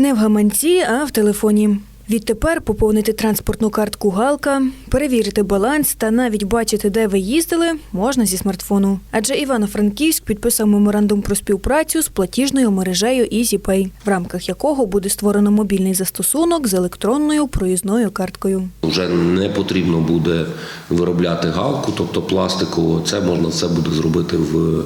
Не в гаманці, а в телефоні. Відтепер поповнити транспортну картку Галка, перевірити баланс та навіть бачити, де ви їздили, можна зі смартфону. Адже Івано-Франківськ підписав меморандум про співпрацю з платіжною мережею EasyPay, в рамках якого буде створено мобільний застосунок з електронною проїзною карткою. Вже не потрібно буде виробляти галку, тобто пластикову. Це можна все буде зробити в,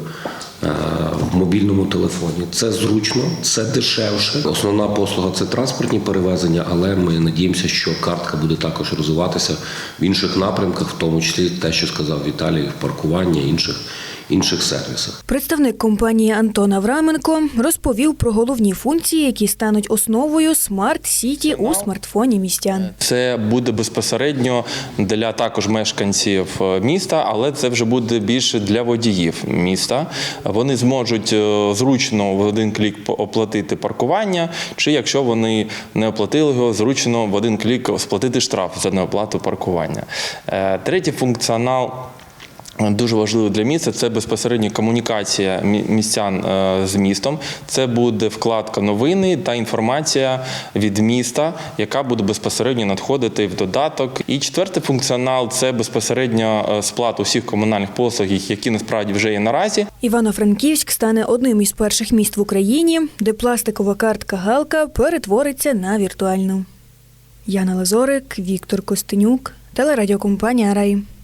в мобільному телефоні. Це зручно, це дешевше. Основна послуга це транспортні перевезення, але ми надіємося, що картка буде також розвиватися в інших напрямках, в тому числі те, що сказав Віталій, в паркуванні інших інших сервісах. Представник компанії Антон Авраменко розповів про головні функції, які стануть основою смарт-сіті у смартфоні містян. Це буде безпосередньо для також мешканців е, міста, але це вже буде більше для водіїв міста. Вони зможуть е, зручно в один клік оплатити паркування, чи якщо вони не оплатили його, зручно в один клік сплатити штраф за неоплату паркування. Е, Третій функціонал. Дуже важливо для міста це безпосередньо комунікація містян е, з містом. Це буде вкладка новини та інформація від міста, яка буде безпосередньо надходити в додаток. І четвертий функціонал це безпосередньо е, сплата усіх комунальних послуг, які насправді вже є наразі. Івано-Франківськ стане одним із перших міст в Україні, де пластикова картка Галка перетвориться на віртуальну. Яна Лазорик, Віктор Костенюк, телерадіокомпанія Рай.